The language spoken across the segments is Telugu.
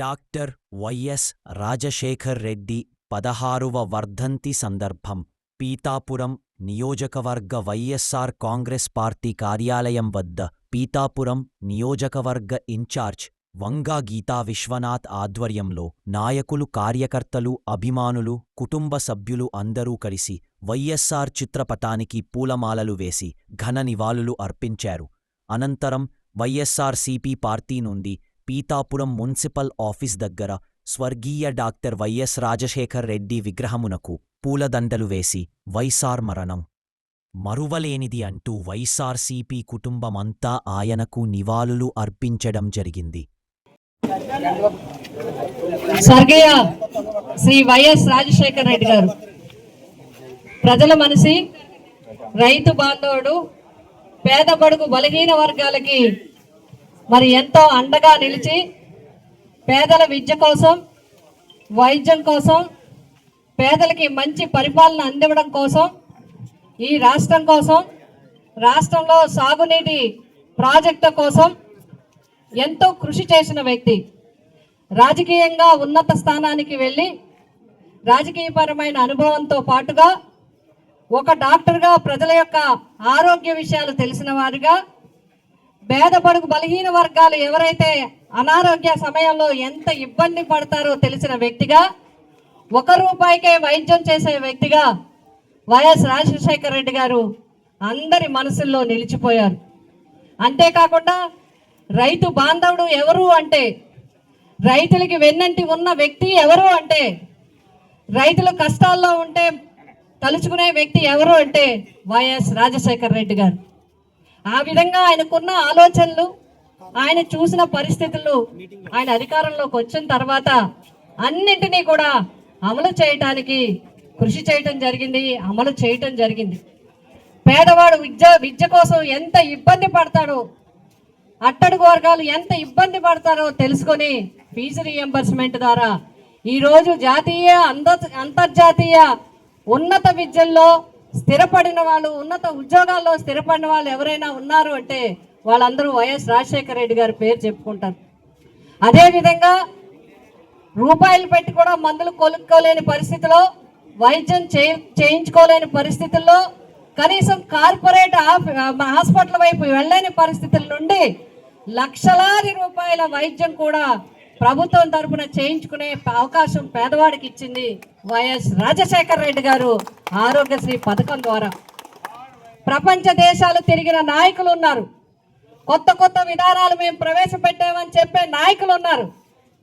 డాక్టర్ వైఎస్ రాజశేఖర్ రెడ్డి పదహారువ వర్ధంతి సందర్భం పీతాపురం నియోజకవర్గ వైఎస్సార్ కాంగ్రెస్ పార్టీ కార్యాలయం వద్ద పీతాపురం నియోజకవర్గ ఇన్ఛార్జ్ వంగా గీతా విశ్వనాథ్ ఆధ్వర్యంలో నాయకులు కార్యకర్తలు అభిమానులు కుటుంబ సభ్యులు అందరూ కలిసి వైఎస్సార్ చిత్రపటానికి పూలమాలలు వేసి ఘన నివాళులు అర్పించారు. అనంతరం వైఎస్సార్సీపీ పార్టీ నుండి పీతాపురం మున్సిపల్ ఆఫీస్ దగ్గర స్వర్గీయ డాక్టర్ వైఎస్ రాజశేఖర్ రెడ్డి విగ్రహమునకు పూలదండలు వేసి వైసార్ మరణం. మరువలేనిది అంటూ వైసార్సీపీ కుటుంబమంతా ఆయనకు నివాళులు అర్పించడం జరిగింది. స్వర్గీయ శ్రీ వైఎస్ రాజశేఖర్ రెడ్డి గారు. ప్రజల మనిషి రైతు బాంధవుడు పేద బడుగు బలహీన వర్గాలకి మరి ఎంతో అండగా నిలిచి పేదల విద్య కోసం వైద్యం కోసం పేదలకి మంచి పరిపాలన అందివ్వడం కోసం ఈ రాష్ట్రం కోసం రాష్ట్రంలో సాగునీటి ప్రాజెక్టు కోసం ఎంతో కృషి చేసిన వ్యక్తి. రాజకీయంగా ఉన్నత స్థానానికి వెళ్ళి రాజకీయపరమైన అనుభవంతో పాటుగా ఒక డాక్టర్గా ప్రజల యొక్క ఆరోగ్య విషయాలు తెలిసిన వారిగా పేదపడుగు బలహీన వర్గాలు ఎవరైతే అనారోగ్య సమయంలో ఎంత ఇబ్బంది పడతారో తెలిసిన వ్యక్తిగా ఒక రూపాయికే వైద్యం చేసే వ్యక్తిగా వైఎస్ రాజశేఖర రెడ్డి గారు అందరి మనసుల్లో నిలిచిపోయారు. అంతేకాకుండా రైతు బాంధవుడు ఎవరు అంటే రైతులకి వెన్నంటి ఉన్న వ్యక్తి ఎవరు అంటే రైతులు కష్టాల్లో ఉంటే తలుచుకునే వ్యక్తి ఎవరు అంటే వైఎస్ రాజశేఖర రెడ్డి గారు. ఆ విధంగా ఆయనకున్న ఆలోచనలు ఆయన చూసిన పరిస్థితులు ఆయన అధికారంలోకి వచ్చిన తర్వాత అన్నింటినీ కూడా అమలు చేయటానికి కృషి చేయటం జరిగింది అమలు చేయటం జరిగింది. పేదవాడు విద్య విద్య కోసం ఎంత ఇబ్బంది పడతాడో అట్టడుగు వర్గాలు ఎంత ఇబ్బంది పడతారో తెలుసుకొని ఫీజు రియంబర్స్మెంట్ ద్వారా ఈరోజు జాతీయ అంద అంతర్జాతీయ ఉన్నత విద్యల్లో స్థిరపడిన వాళ్ళు ఉన్నత ఉద్యోగాల్లో స్థిరపడిన వాళ్ళు ఎవరైనా ఉన్నారు అంటే వాళ్ళందరూ వైఎస్ రాజశేఖర రెడ్డి గారి పేరు చెప్పుకుంటారు. అదేవిధంగా రూపాయలు పెట్టి కూడా మందులు కొనుక్కోలేని పరిస్థితిలో వైద్యం చేయించుకోలేని పరిస్థితుల్లో కనీసం కార్పొరేట్ హాస్పిటల్ వైపు వెళ్ళలేని పరిస్థితుల నుండి లక్షలాది రూపాయల వైద్యం కూడా ప్రభుత్వం తరపున చేయించుకునే అవకాశం పేదవాడికి ఇచ్చింది వైఎస్ రాజశేఖర రెడ్డి గారు ఆరోగ్యశ్రీ పథకం ద్వారా. ప్రపంచ దేశాలు తిరిగిన నాయకులు ఉన్నారు. కొత్త కొత్త విధానాలు మేము ప్రవేశపెట్టామని చెప్పే నాయకులు ఉన్నారు.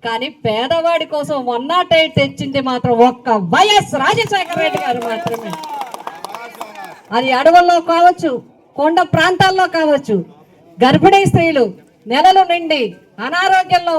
కానీ పేదవాడి కోసం వన్ నాట్ ఎయిట్ తెచ్చింది మాత్రం ఒక్క వైఎస్ రాజశేఖర రెడ్డి గారు మాత్రమే. అది అడవుల్లో కావచ్చు కొండ ప్రాంతాల్లో కావచ్చు గర్భిణీ స్త్రీలు నెలలు నిండి అనారోగ్యంలో